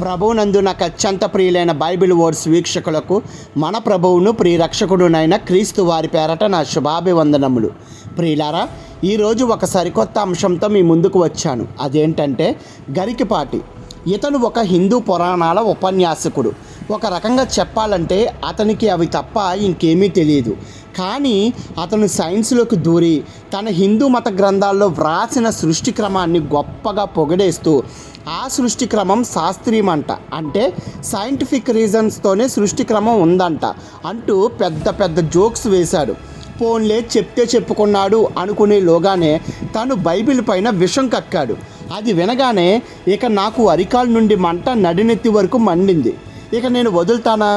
ప్రభువునందు నాకు అత్యంత ప్రియులైన బైబిల్ వర్డ్స్ వీక్షకులకు మన ప్రభువును ప్రియరక్షకుడునైన క్రీస్తు వారి పేరట నా శుభాభివందనములు. ప్రియులారా ఈరోజు ఒక సరికొత్త అంశంతో మీ ముందుకు వచ్చాను. అదేంటంటే గరికిపాటి. ఇతను ఒక హిందూ పురాణాల ఉపన్యాసకుడు. ఒక రకంగా చెప్పాలంటే అతనికి అవి తప్ప ఇంకేమీ తెలియదు. కానీ అతను సైన్స్లోకి దూరి తన హిందూ మత గ్రంథాల్లో వ్రాసిన సృష్టి క్రమాన్ని గొప్పగా పొగిడేస్తూ ఆ సృష్టి క్రమం శాస్త్రీయమంట. అంటే సైంటిఫిక్ రీజన్స్తోనే సృష్టి క్రమం ఉందంట అంటూ పెద్ద పెద్ద జోక్స్ వేశాడు. పోన్లే చెప్తే చెప్పుకున్నాడు అనుకునే లోగానే తను బైబిల్ పైన విషం కక్కాడు. అది వినగానే ఇక నాకు అరికాల నుండి మంట నడినెత్తి వరకు మండింది. ఇక నేను వదులుతానా?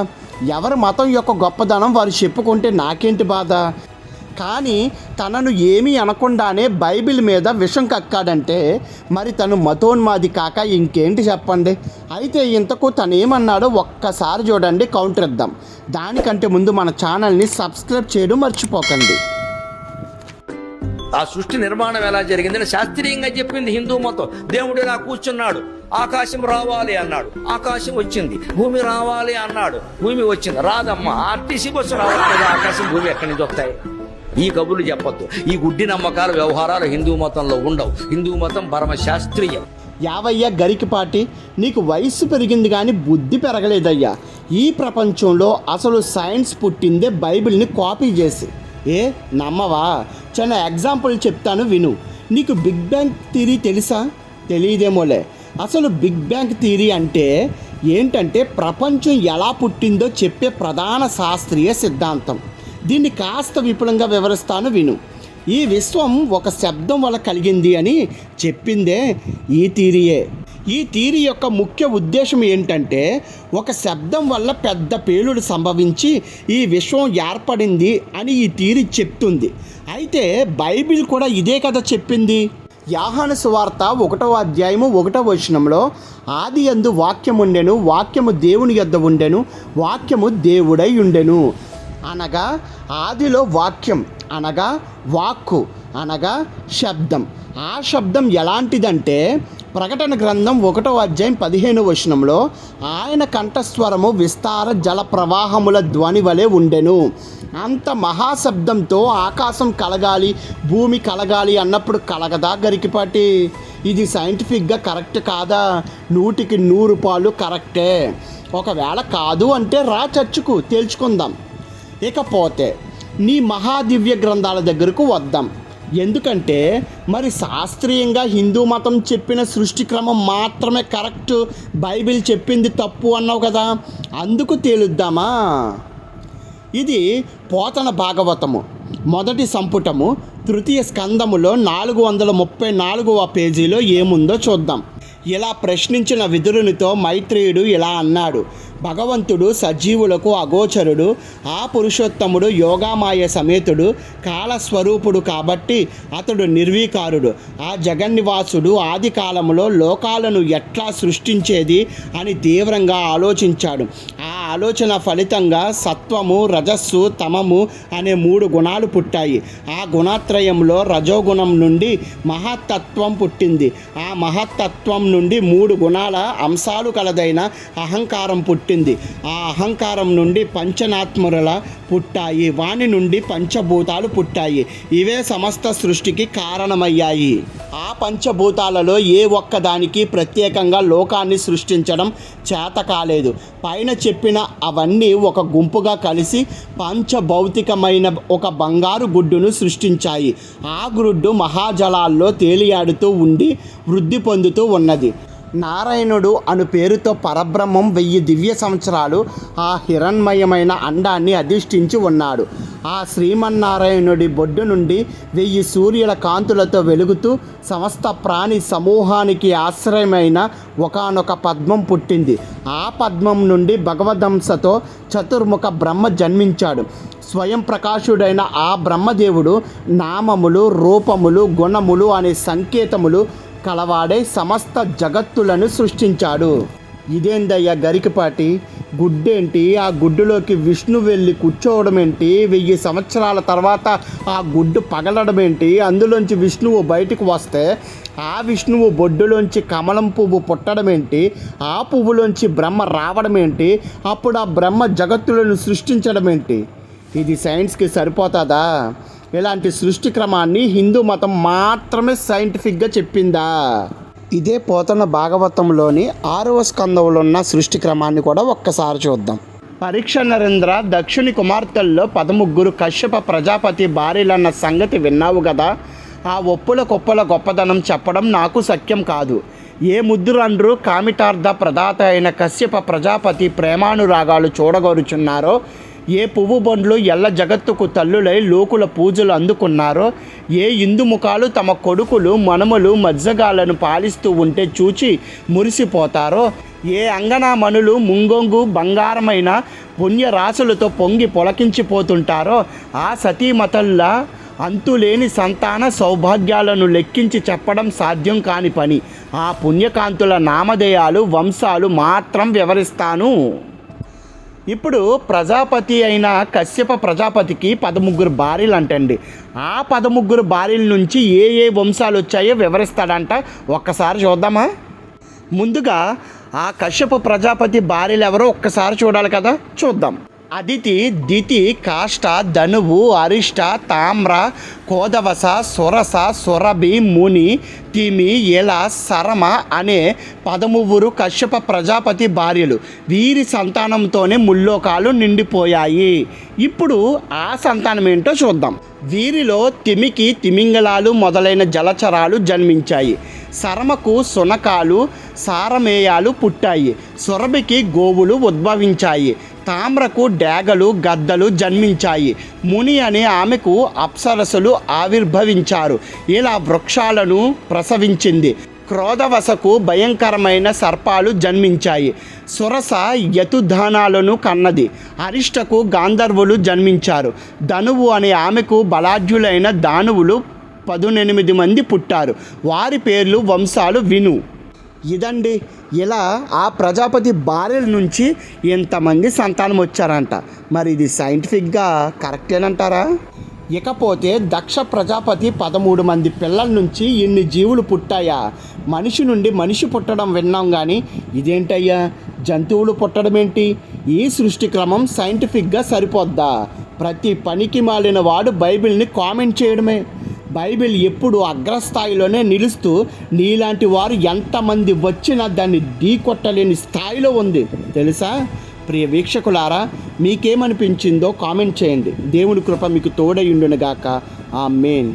ఎవరి మతం యొక్క గొప్పదనం వారు చెప్పుకుంటే నాకేంటి బాధ? కానీ తనను ఏమీ అనకుండానే బైబిల్ మీద విషం కక్కాడంటే మరి తను మతోన్మాది కాక ఇంకేంటి చెప్పండి? అయితే ఇంతకు తను ఏమన్నాడో ఒక్కసారి చూడండి కౌంటర్ ఇద్దాం. దానికంటే ముందు మన ఛానల్ని సబ్స్క్రైబ్ చేయడం మర్చిపోకండి. ఆ సృష్టి నిర్మాణం ఎలా జరిగిందని శాస్త్రీయంగా చెప్పింది హిందూ మతం. దేవుడు ఇలా కూర్చున్నాడు. ఆకాశం రావాలి అన్నాడు. ఆకాశం వచ్చింది. భూమి రావాలి అన్నాడు. భూమి వచ్చింది. రాదమ్మా ఆర్టీసీ బస్సు రావాలి ఆకాశం భూమి ఎక్కడి నుంచి వస్తాయి? ఈ కబుర్లు చెప్పొద్దు. ఈ గుడ్డి నమ్మకాల వ్యవహారాలు హిందూ మతంలో ఉండవు. హిందూ మతం పరమ శాస్త్రీయం యావయ్య గరికిపాటి నీకు వయస్సు పెరిగింది కానీ బుద్ధి పెరగలేదయ్యా. ఈ ప్రపంచంలో అసలు సైన్స్ పుట్టిందే బైబిల్ని కాపీ చేసి. ఏ నమ్మవా? చిన్న ఎగ్జాంపుల్ చెప్తాను విను. నీకు బిగ్ బ్యాంగ్ థియరీ తెలుసా? తెలియదేమోలే. అసలు బిగ్ బ్యాంగ్ థియరీ అంటే ఏంటంటే ప్రపంచం ఎలా పుట్టిందో చెప్పే ప్రధాన శాస్త్రీయ సిద్ధాంతం. దీన్ని కాస్త విపులంగా వివరిస్తాను విను. ఈ విశ్వం ఒక శబ్దం వల్ల కలిగింది అని చెప్పిందే ఈ థీరీయే. ఈ థీరీ యొక్క ముఖ్య ఉద్దేశం ఏంటంటే ఒక శబ్దం వల్ల పెద్ద పేలుడు సంభవించి ఈ విశ్వం ఏర్పడింది అని ఈ థీరీ చెప్తుంది. అయితే బైబిల్ కూడా ఇదే కదా చెప్పింది. యాహాను సువార్త ఒకటవ అధ్యాయము ఒకటవ వచనంలో ఆది యందు వాక్యముండెను వాక్యము దేవుని యొద్ద ఉండెను వాక్యము దేవుడై ఉండెను. అనగా ఆదిలో వాక్యం అనగా వాక్కు అనగా శబ్దం. ఆ శబ్దం ఎలాంటిదంటే ప్రకటన గ్రంథం ఒకటో అధ్యాయం పదిహేను వచనంలో ఆయన కంఠస్వరము విస్తార జల ప్రవాహముల ధ్వని వలె ఉండెను. అంత మహాశబ్దంతో ఆకాశం కలగాలి భూమి కలగాలి అన్నప్పుడు కలగదా గరికిపాటి ఇది సైంటిఫిక్గా కరెక్ట్ కాదా? నూటికి నూరు పాలు కరెక్టే. ఒకవేళ కాదు అంటే రా చర్చకు తేల్చుకుందాం. ఇకపోతే నీ మహాదివ్య గ్రంథాల దగ్గరకు వద్దాం. ఎందుకంటే మరి శాస్త్రీయంగా హిందూ మతం చెప్పిన సృష్టి క్రమం మాత్రమే కరెక్ట్. బైబిల్ చెప్పింది తప్పు అన్నావు కదా. అందుకు తేలుద్దామా? ఇది పోతన భాగవతము. మొదటి సంపుటము తృతీయ స్కందములో నాలుగు వందల ముప్పై నాలుగవ పేజీలో ఏముందో చూద్దాం. ఇలా ప్రశ్నించిన విదురునితో మైత్రేయుడు ఇలా అన్నాడు భగవంతుడు సజీవులకు అగోచరుడు ఆ పురుషోత్తముడు యోగామాయ సమేతుడు కాలస్వరూపుడు కాబట్టి అతడు నిర్వీకారుడు. ఆ జగన్నివాసుడు ఆది కాలంలో లోకాలను ఎట్లా సృష్టించేది? అని తీవ్రంగా ఆలోచించాడు. ఆ ఆలోచన ఫలితంగా సత్వము రజస్సు తమము అనే మూడు గుణాలు పుట్టాయి. ఆ గుణాత్రయంలో రజోగుణం నుండి మహత్తత్వం పుట్టింది. ఆ మహత్తత్వం నుండి మూడు గుణాల అంశాలు కలదైన అహంకారం పుట్టింది. ఆ అహంకారం నుండి పంచనాత్మరుల పుట్టాయి. వాని నుండి పంచభూతాలు పుట్టాయి. ఇవే సమస్త సృష్టికి కారణమయ్యాయి. ఆ పంచభూతాలలో ఏ ఒక్కదానికి ప్రత్యేకంగా లోకాన్ని సృష్టించడం చేత కాలేదు పైన చెప్పిన అవన్నీ ఒక గుంపుగా కలిసి పంచభౌతికమైన ఒక బంగారు గుడ్డును సృష్టించాయి. ఆ గుడ్డు మహాజలాల్లో తేలియాడుతూ ఉండి వృద్ధి పొందుతూ ఉన్నది. నారాయణుడు అను పేరుతో పరబ్రహ్మం వెయ్యి దివ్య సంవత్సరాలు ఆ హిరణ్మయమైన అండాన్ని అధిష్ఠించి ఉన్నాడు. ఆ శ్రీమన్నారాయణుడి బొడ్డు నుండి వెయ్యి సూర్యుల కాంతులతో వెలుగుతూ సమస్త ప్రాణి సమూహానికి ఆశ్రయమైన ఒకానొక పద్మం పుట్టింది. ఆ పద్మం నుండి భగవదంసతో చతుర్ముఖ బ్రహ్మ జన్మించాడు. స్వయం ప్రకాశుడైన ఆ బ్రహ్మదేవుడు నామములు రూపములు గుణములు అనే సంకేతములు కలవాడే సమస్త జగత్తులను సృష్టించాడు. ఇదేందయ్యా గరికపాటి? గుడ్డేంటి? ఆ గుడ్డులోకి విష్ణు వెళ్ళి కూర్చోవడం ఏంటి వెయ్యి సంవత్సరాల తర్వాత ఆ గుడ్డు పగలడం ఏంటి అందులోంచి విష్ణువు బయటకు వస్తే ఆ విష్ణువు బొడ్డులోంచి కమలం పువ్వు పుట్టడం ఏంటి ఆ పువ్వులోంచి బ్రహ్మ రావడం ఏంటి అప్పుడు ఆ బ్రహ్మ జగత్తులను సృష్టించడం ఏంటి ఇది సైన్స్కి సరిపోతుందా? ఇలాంటి సృష్టి క్రమాన్ని హిందూ మతం మాత్రమే సైంటిఫిక్గా చెప్పిందా? ఇదే పోతన భాగవతంలోని ఆరవ స్కందంలో ఉన్న సృష్టి క్రమాన్ని కూడా ఒక్కసారి చూద్దాం. పరీక్ష నరేంద్ర దక్షిణి కుమార్తెల్లో పదముగ్గురు కశ్యప ప్రజాపతి భార్యలన్న సంగతి విన్నావు కదా ఆ ఒప్పుల కుప్పల గొప్పదనం చెప్పడం నాకు సఖ్యం కాదు. ఏ ముద్దురండ్రు కామితార్థ ప్రదాత అయిన కశ్యప ప్రజాపతి ప్రేమానురాగాలు చూడగోరుచున్నారో ఏ పువ్వు బండ్లు ఎల్ల జగత్తుకు తల్లులై లోకుల పూజలు అందుకున్నారో ఏ ఇందుముఖాలు తమ కొడుకులు మనములు మజ్జగాలను పాలిస్తూ ఉంటే చూచి మురిసిపోతారో ఏ అంగనామణులు ముంగొంగు బంగారమైన పుణ్యరాశులతో పొంగి పొలకించిపోతుంటారో ఆ సతీమతల్లా అంతులేని సంతాన సౌభాగ్యాలను లెక్కించి చెప్పడం సాధ్యం కాని పని. ఆ పుణ్యకాంతుల నామధేయాలు వంశాలు మాత్రం వివరిస్తాను. ఇప్పుడు ప్రజాపతి అయిన కశ్యప ప్రజాపతికి పదముగ్గురు భార్యలు అంటండి ఆ పదముగ్గురు భార్యల నుంచి ఏ ఏ వంశాలు వచ్చాయో వివరిస్తాడంట. ఒక్కసారి చూద్దామా? ముందుగా ఆ కశ్యప ప్రజాపతి భార్యలు ఎవరో ఒక్కసారి చూడాలి కదా. చూద్దాం. అదితి దితి కాష్ట ధనువు అరిష్ట తామ్ర కోదవస సొరస సొరభి ముని తిమి ఎల సరమ అనే పదమువ్వురు కశ్యప ప్రజాపతి భార్యలు. వీరి సంతానంతోనే ముల్లోకాలు నిండిపోయాయి. ఇప్పుడు ఆ సంతానం ఏంటో చూద్దాం. వీరిలో తిమికి తిమింగలాలు మొదలైన జలచరాలు జన్మించాయి. సరమకు సునకాలు సారమేయాలు పుట్టాయి. సురభికి గోవులు ఉద్భవించాయి. తామ్రకు డేగలు గద్దలు జన్మించాయి. ముని అనే ఆమెకు అప్సరసులు ఆవిర్భవించారు. ఇలా వృక్షాలను ప్రసవించింది. క్రోధవశకు భయంకరమైన సర్పాలు జన్మించాయి. సురస యతుధానాలను కన్నది. అరిష్టకు గాంధర్వులు జన్మించారు. ధనువు అనే ఆమెకు బలాఢ్యులైన దానువులు పదునెనిమిది మంది పుట్టారు. వారి పేర్లు వంశాలు విను. ఇదండి. ఇలా ఆ ప్రజాపతి భార్యల నుంచి ఇంతమంది సంతానం వచ్చారంట మరి ఇది సైంటిఫిక్గా కరెక్టేనంటారా? ఇకపోతే దక్ష ప్రజాపతి పదమూడు మంది పిల్లల నుంచి ఇన్ని జీవులు పుట్టాయా? మనిషి నుండి మనిషి పుట్టడం విన్నాం కానీ ఇదేంటయ్యా? జంతువులు పుట్టడం ఏంటి ఈ సృష్టి క్రమం సైంటిఫిక్గా సరిపోద్దా? ప్రతి పనికి మాలిన వాడు బైబిల్ని కామెంట్ చేయడమే. బైబిల్ ఎప్పుడు అగ్రస్థాయిలోనే నిలుస్తూ నీలాంటి వారు ఎంతమంది వచ్చినా దాన్ని ఢీకొట్టలేని స్థాయిలో ఉంది. తెలుసా? ప్రియ వీక్షకులారా మీకేమనిపించిందో కామెంట్ చేయండి. దేవుడి కృప మీకు తోడయుండునుగాక ఆ మెయిన్